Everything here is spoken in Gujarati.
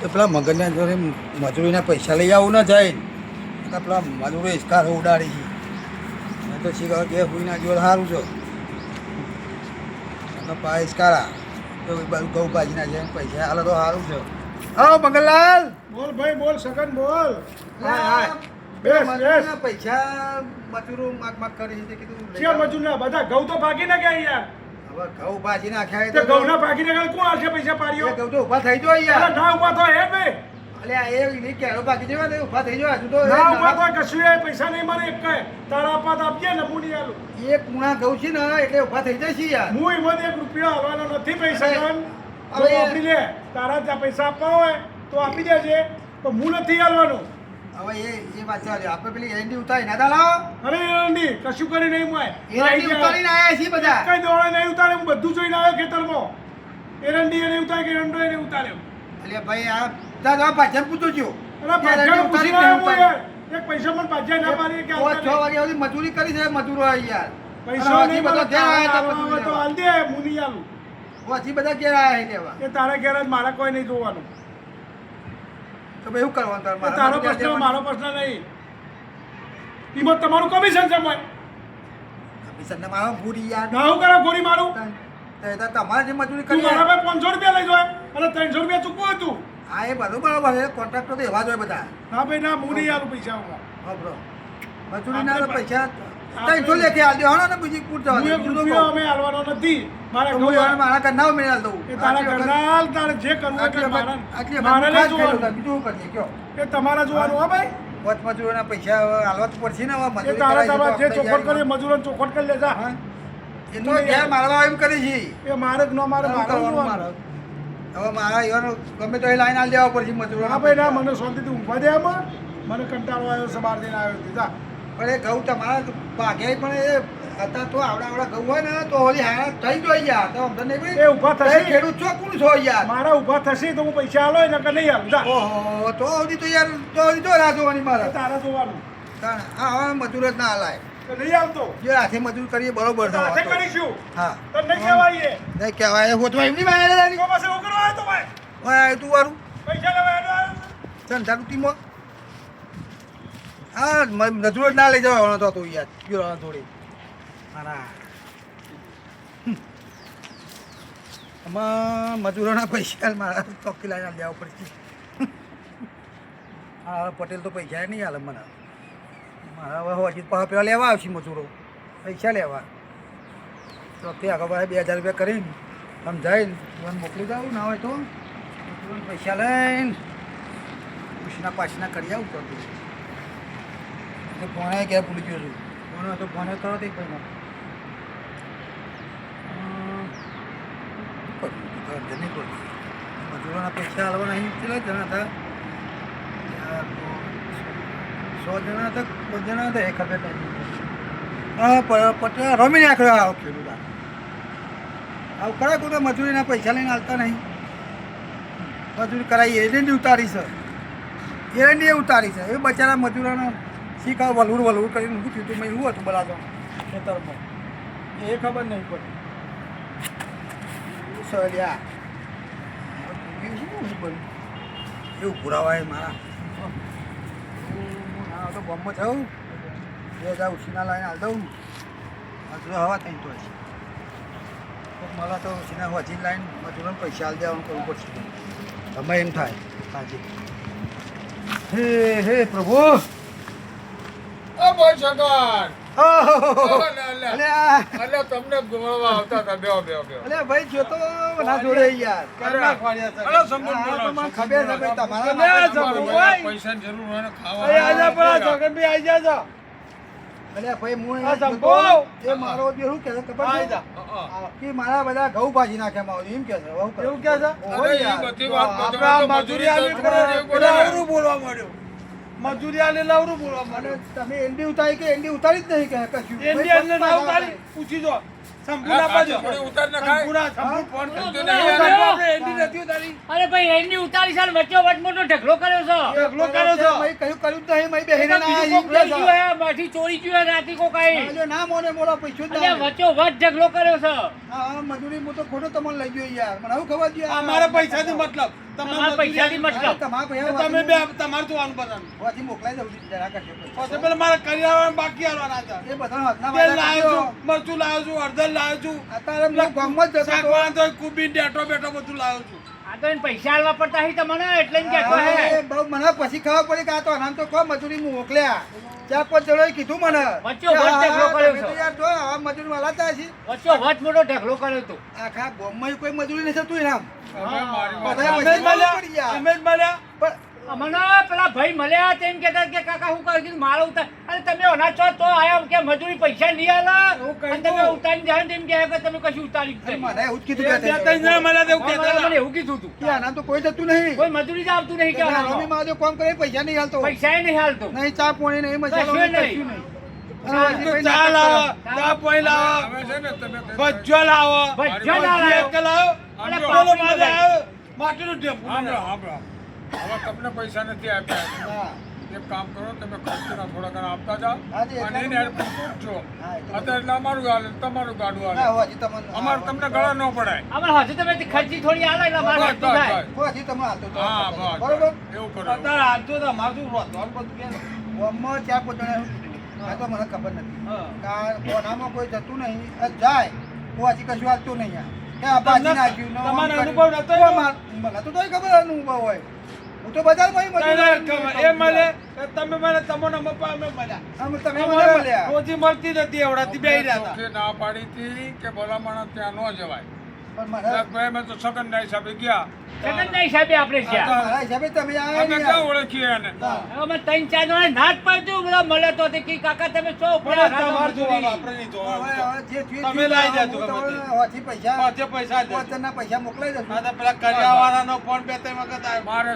તો પેલા મગજના જોડે મજૂરીના પૈસા લઈ આવું ના જાય. તો પેલા મજૂરો ઇસ્કારો ઉડાડી છે મેં તો શીખવા કે હુઈના જોડે સારું છે તો પા ઇસ્કારા તો બાજુ ઘઉં ભાજીના છે પૈસા હાલો તો સારું છે હા મંગલલાલ. બોલ ભાઈ બોલ સગન બોલ. પૈસા મજૂરો માગ માગ કરી છે કીધું મજૂર બધા ઘઉં તો ભાગી ના ગયા યાર ઘઉં ભાજી નાખ્યા તે ભાગી ના કોણ આલશે પૈસા પાડ્યો? ઘઉં તો ઊભા થઈ જાય યાર. ના ઊભા તો હે ભાઈ અલ્યા એ એની કેળો બાકી જવા દે ઊભા થઈ જાય. હજુ તો ના ઊભા તો કશું એ પૈસા નહીં મારે એક કાંઈ. તારા પાત આપજે ને હું આલું. એ કુણા ઘઉં છે ને એટલે ઊભા થઈ છે યાર. હું એમાં એક રૂપિયા આવવાનો નથી પૈસા હવે- આપી લે તારા ત્યાં પૈસા આપવા હોય તો આપી દેજે. તો હું નથી હાલવાનું હવે એ એ વાત ચાલે. આપણે પેલી એરંડી ઉતારી ના દાલા અરે એરંડી કશું કરી નહીં મોય એરંડી ઉતારીને આયા છીએ બધા. કઈ દોડે નહીં ઉતારે હું બધું જોઈને આવ્યો ખેતરમાં. એરંડી એને ઉતારે કે એરંડો એને ઉતાર્યો? એટલે ભાઈ આ દાદા પાછળ પૂછો છો. અરે પાછળ પૂછી રહ્યો એક પૈસા પણ પાછળ ના પાડી કે છ વાગે સુધી મજૂરી કરી છે મજૂરો આ યાર. પૈસા નહીં બધા ઘેર આયા તો હાલ દે બધા ઘેર આયા લેવા એ તારા ઘેર જ મારા કોઈ નહીં જોવાનું. તો ભાઈ કરવાનું તારે તારો પ્રશ્ન મારો પ્રશ્ન નહીં. એમાં તમારું કમિશન છે મોય કમિશનને મારો? ભૂરી યાર. ના હું કરો ગોળી મારું? તમારે જે મજૂરી કરી મારા ભાઈ પાંચસો રૂપિયા લઈ જાય અને ત્રણસો રૂપિયા ચૂકવું હતું હા એ બધું બરાબર છે કોન્ટ્રાક્ટર તો એવા જ હોય બધા. ના ભાઈ ના હું નહીં આલું પૈસા હું વાપરો મજૂરીના તો પૈસા આપણે- ત્રણસો કે આલ દેવાનો ને બીજી કૂટ જવા હું દે. એક બીજું તો રૂપિયો અમે આલવાનો નથી. મારે હું મારા ઘરના મેળા દઉં. એ તારા હાલ તારે જે કરવું હોય મારા મારા ખાસ જોવાનું. બીજું શું કરીએ કયો. એ તમારા જોવાનું હા. ભાઈ. પોત મજૂરોના પૈસા હવે આલવા તો પડશે ને હવે મજૂરી તારા તારા જે ચોખટ કરે. મજૂરોને ચોખટ કરી લેજા. હા? એ તો ઘેર મારવા એમ કરી છે. એ મારે ન મારે મારે હવે મારા ઈવાનો ગમે તો એ લાઈન આલ દેવા પડશે મજૂરો હા ભાઈ ના મને શાંતિથી ઊંઘવા દે આમાં. મને કંટાળો આવ્યો છે બાર દિન આવ્યો દીધા પણ એ ઘઉં તમારા ભાગે પણ એ હતા તો આવડા આવડા ઘઉં હોય ને તો હજી હા થઈ જોઈ યાર. તો અમને નહીં એ ઊભા થશે. ખેડૂત છો કોણ છો યાર? મારા ઊભા થશે તો હું પૈસા આલો નકર નહીં આલું. ઓહો તો હજી તો યાર તો હજી તો રાહ જોવાની મારે. તારા જોવાનું. હા હવે મજૂર જ ના હલાય. નહીં આવતો. જે હાથે મજૂર કરીએ બરોબર હાથે કરીશું. હા. તો નહીં કહેવાય નહીં કહેવાય હોતવા એમની વાય તો પછી હું કરવા આવ્યો તો ભાઈ. ઓય તું વારું. પૈસા લેવા આવ્યો? ધંધા હા, મ- જ ના લઈ જવાનો તો તું યાર. થોડી. હારા આમાં મજૂરોના પૈસા મારા ચોકી લાઈને દેવા પડશે. હા પટેલ તો પૈસા નહીં હાલે મને. મારા હજી પાસે લેવા આવશે મજૂરો. પૈસા લેવા. ચોથી આગળ પાસે બે હજાર રૂપિયા કરીને સમજાઈને મને મોકલી દઉં, ના હોય તો. પૈસા લઈને. પૂછના પાછના કરી આવું તો ફોને ક્યાં ભૂલી ગયો છું? ફોન હતો ફોને તે ભાઈ મજૂરોના પૈસા હાલવાના અહીં કેટલા જણા હતા? સો જણા હતા પાંચ જણા હતા એ ખબર નહીં હા પટેલ રમી નાખ્યો આવો ખેડૂત આવું કરે કોઈ મજૂરીના પૈસા લઈને હાલતા નહીં. મજૂરી કરાવી એરંડી ઉતારી છે. એરંડી ઉતારી છે. એ બચારા મજૂરોનો શીખા વલવડ વલવડ કરીને હું થયું મેં એવું હતું બલાતો ખેતરમાં? એ ખબર નહીં પડી. સળ્યા. એવું પુરાવાય મારા. હું તો બોમ્બ થયું બે હજાર ઉછીના લાઈને હાલ દઉં મજૂરો હવા થઈ તો મારા તો ઉછીના હજી લાઈન મજૂરોને પૈસા હાલ દેવાનું કરવું પડશે. તમે એમ થાય. હાજી. હે હે પ્રભુ! ઓ અલે, તમને આવતા હતા. ભાઈ જો તો ના જોડે યાર. કરના છે. સંબંધ ખબર છે ભાઈ તમારા જરૂર હોય ને આજા આઈ જાજો. અલ્યા ભાઈ હું આ અહીંયા સંભો. જતો, એ મારો જે શું કહે ખબર આઈ જા. હા, કે મારા બધા ઘઉં ભાજી નાખે મારું એમ કે છે એવું કે છે. બધી વાત મજૂરી બોલવા માંડ્યો. મજૂરી આલે લાવરું બોલવા મને તમે એંડી ઉતારી કે એંડી ઉતારી જ નહીં કે કશું. એનડી અંદર ના ઉતારી. પૂછી જો. તો અરે ભાઈ એની ઉતારી વચ્ચો વચ મોટો ઢગલો કર્યો છે. ઢગલો કર્યો છો. કર્યું નહીં, બેહીને ના આવી ચોરી ગયું જો ના મોને પૈસો ના વચ્ચો વચ ઢગલો કર્યો છે. હા મજૂરી તો ખોટો તમને લઈ ગયો યાર. મને આવું ખબર છે. અમારા પૈસાથી મતલબ. તમારા પૈસાથી મતલબ. તમે બે તમારે બધાનું. હોવાથી મોકલાઈ દઉં છું જરા કરજો. મારે બાકી આલવાના હતા. એ બધાનો હાથના તેલ લાવ્યો મરચું લાવ્યો છું હળદર લાવ્યો છું. અત્યારે હું ગામમાં જ જતો તો કુબી ડેટો બેટો બધું લાવ્યો છું. આ તો એને પૈસા આલવા પડતા હી તમને એટલે જ કહેતો હે. બહુ મને પછી ખબર પડી કે આ તો આનામ તો કોઈ મજૂરી હું મોકલ્યા. ચાર પાંચ જણાએ કીધું મને. વચ્ચો વચ ઢગલો કર્યો છે. યાર જો આવા મજૂરી વાળા છે. વચ્ચો મોટો ઢગલો કર્યો તો આખા ગામમાં કોઈ મજૂરી નથી તમે બધા અમે મળ્યા અમે મળ્યા. પણ અમને પેલા ભાઈ મળ્યા તેમ કહેતા કે કાકા હું કહી કીધું મારો ઉતાર. તમે ઓના છો તો આયા કે મજૂરી પૈસા નહીં આલા? હું. તમે ઉતારી જાય તેમ કહે કે તમે કશું ઉતારી જ મને એવું કીધું કે તે ત્રણ ના મળ્યા તો કે મને મને એવું કીધું તું. કે આના તો કોઈ જતું નહીં. કોઈ મજૂરી જ આવતું નહીં કે કે આનામાં. જો કામ કરે પૈસા નહીં હાલતો. પૈસા નહીં હાલતો. નહીં ચા પોણી નહીં. મસાલો નહીં, ચા લાવો ચા પોઈ લાવો. લાવો. અને પેલો માટીનું હવે તમને પૈસા નથી આપ્યા. એક કામ કરો તમે ખર્ચના થોડા ઘણા આપતા જાઓ હા, જી, અને એને એરપોર્ટ પૂછજો હા, અત્યારે એટલે અમારું હાલે તમારું ગાડું તમને અમારે તમને ગળા ન પડાય. અમારે હજી તમે ખર્ચી થોડી આવે એટલે મારે હજુ તમે હાલતો હા બસ બરોબર? એવું કરો અત્યારે હાલતો તો અમારું શું રોધવાનું બધું કે? ને. ગામમાં ચાર પાંચ જણા એવું કીધું. આ તો મને ખબર નથી. હા. કે કોનામાં કોઈ જતું નહીં. જાય. જાય હજી કશું હાલતું નહીં આ. કે આ બાજી તમને- નાખ્યું ને આમ તમારે અનુભવ નતો? માર- મને તો તોય ખબર અનુભવ હોય. હું તો બજારમાં એ મળે તમે મને તમોના મપ્પા અમે મળ્યા અમે તમે મને મળ્યા રોજી મળતી નથી એવડાથી બેહી રહ્યા હતા ના પાડી હતી કે બોલામણ ત્યાં ન જવાય પણ મારા ભાઈ મેં તો સગનના હિસાબે ગયા સગનના હિસાબે આપણે જ્યાં મારા હિસાબે તમે આયા અમે નહીં ક્યાં યાર. ઓળખીએ એને હા. અમે ત્રણ ચાર જણા નાટ પાડતું મળે તો તે કાકા તમે છો ઉપર પણ આરામ તમારે મજૂરી. જોવાનું, આપણે નહીં હવે જોવાનું. હવે જે થયું તમે થયું. લાઈ દેજો હું ગમે તે. તમને હોવાથી પૈસા પૈસા જ દેજો. પૈસા મોકલાઈ દઉં છું. આ તો પેલા કરિયાવાળાનો ફોન બે ત્રણ વખત મારે